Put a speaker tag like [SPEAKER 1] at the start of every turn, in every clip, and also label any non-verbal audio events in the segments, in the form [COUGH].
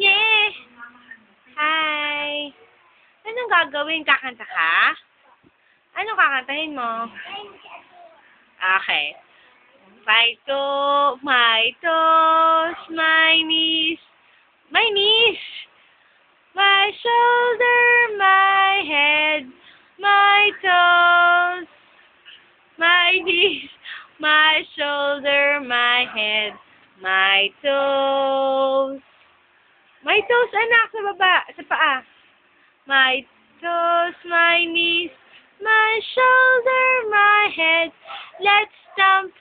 [SPEAKER 1] Yay! Hi! Anong gagawin? Kakanta ka? Anong kakantahin mo? Okay. My toe, my toes, my knees, my knees, my shoulder, my head, my toes, my [LAUGHS] knees, my shoulder, my head, my toes. My toes, anak, sa baba, sa paa. My toes, my knees, my shoulder, my head. Let's stomp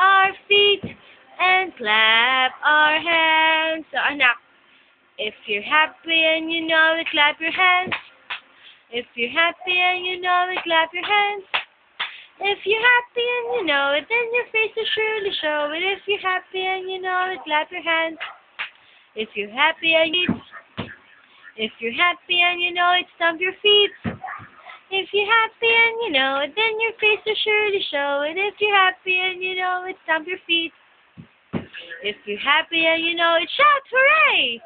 [SPEAKER 1] our feet and clap our hands. So, anak, if you're happy and you know it, clap your hands. If you're happy and you know it, clap your hands. If you're happy and you know it, then face will show it. If you're happy and you know it, clap your hands. If you're happy and you if you're happy and you know it, stomp your feet. If you're happy and you know it, then your face will surely show it. If you're happy and you know it, stomp your feet. If you're happy and you know it, shout hooray!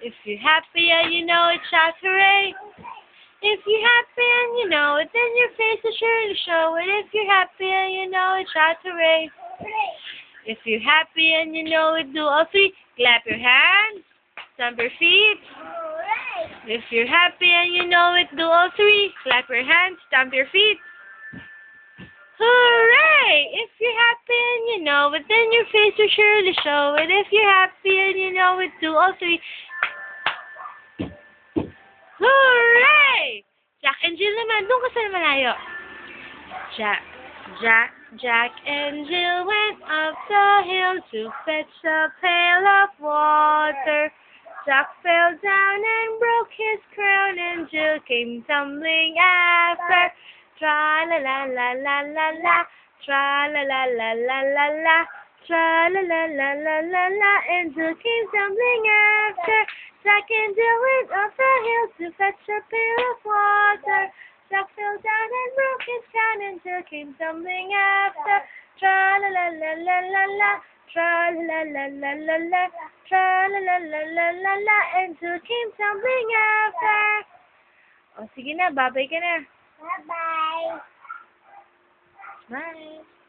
[SPEAKER 1] If you're happy and you know it, shout hooray! If you're happy and you know it, then your face will surely show it. If you're happy and you know it, shout hooray! If you're happy and you know it, do all three. Clap your hands, stomp your feet. If you're happy and you know it, do all three. Clap your hands, stomp your feet. Hooray! If you're happy and you know it, then your face will surely show it. If you're happy and you know it, do all three. Hooray! Jack and Jill naman, doon ka sa malayo. Jack, Jack, Jack and Jill went up the hill to fetch a pail of water. Jack fell down and broke his crown, and Jill came tumbling after. Tra la la la la la la, tra la la la la la la, tra la la la la la la, and Jill came tumbling after. Jill went up the hill to fetch a pail of water. Jack fell down and broke his and Jill came tumbling after. Tra la la la la la la. Tra la la la la la, tra la la la la la la, and Jill came tumbling after. O, sige na, babay ka na.
[SPEAKER 2] Bye-bye.
[SPEAKER 1] Bye.